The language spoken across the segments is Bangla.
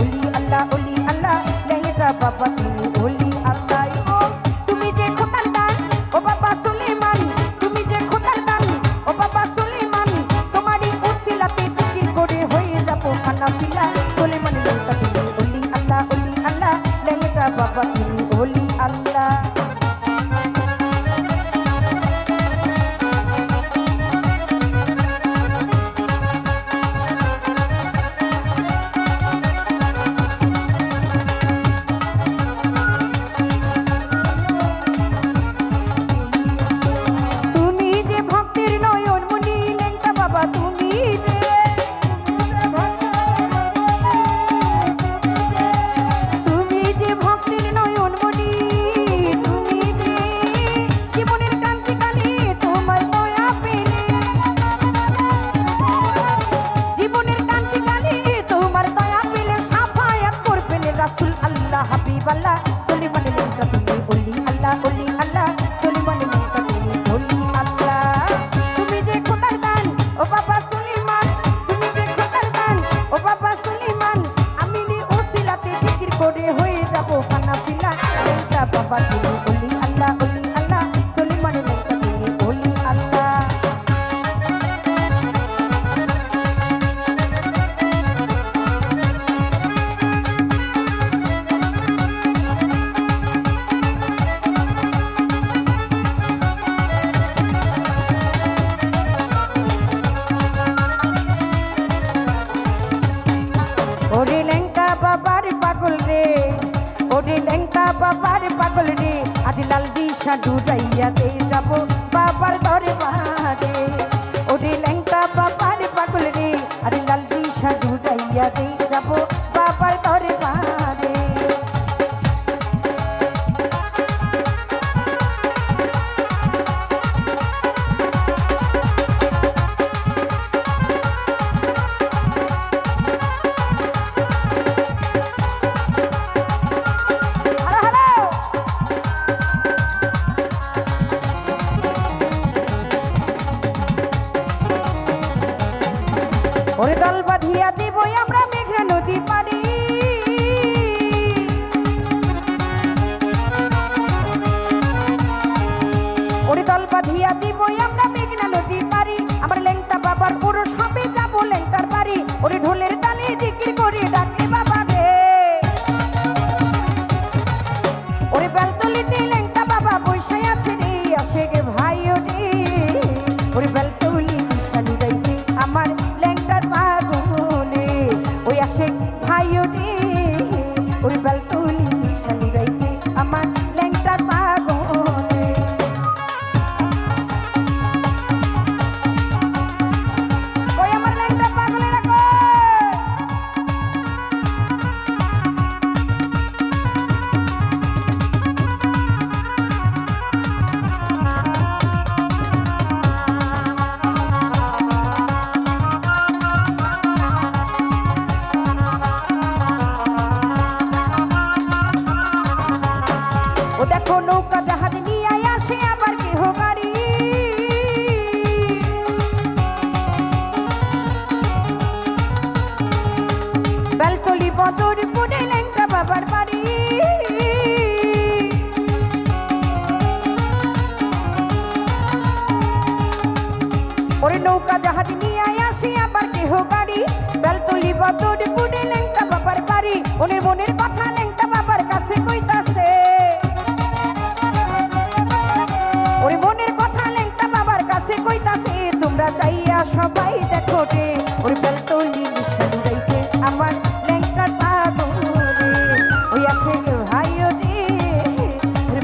Oli Allah, Oli Allah, Lehza Baba. আল্লাহ বলি আল্লাহ, সুলিমান তুমি বলি আল্লাহ তুমি যে খোদার দান, ও বাবা সুলিমান, তুমি যে খোদার দান, ও বাবা সুলিমান, আমি নি ওসিলাতে বিক্রি করে হয়ে যাব ফানা বাবা তুমি বলি আল্লাহ বলি ওরে ল্যাংটা বাবার পাগল রে আজ লাল দিশা ডুরাইয়া দে যাব বাবার ধরে বাড়ে उन्हें ওই বেল ওরে নৌকা জাহাজ নিয়ে আবার কেহ বাবার বাড়ি। ওনের মনের কথা ল্যাংটা বাবার কাছে কইতাছে। ওরে মনের কথা বাবার কাছে কইতাছে, তোমরা চাইয়া সবাই দেখো রে। ওরে বেলতলি আমার ওই আসে কেউ হাইও রে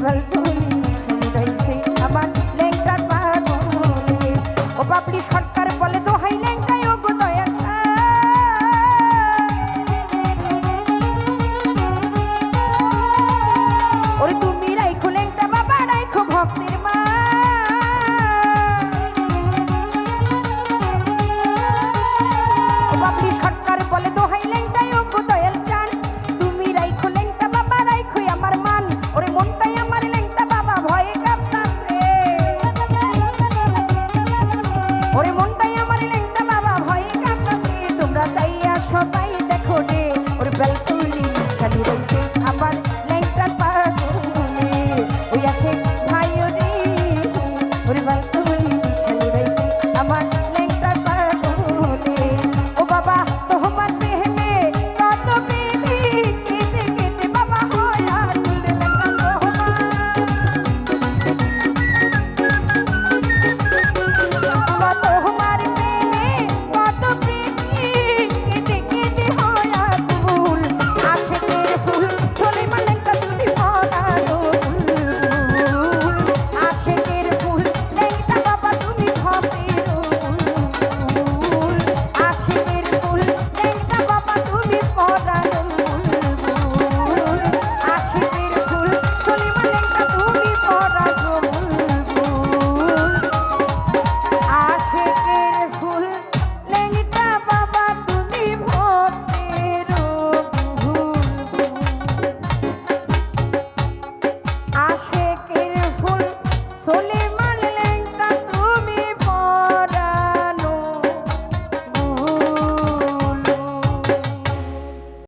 bell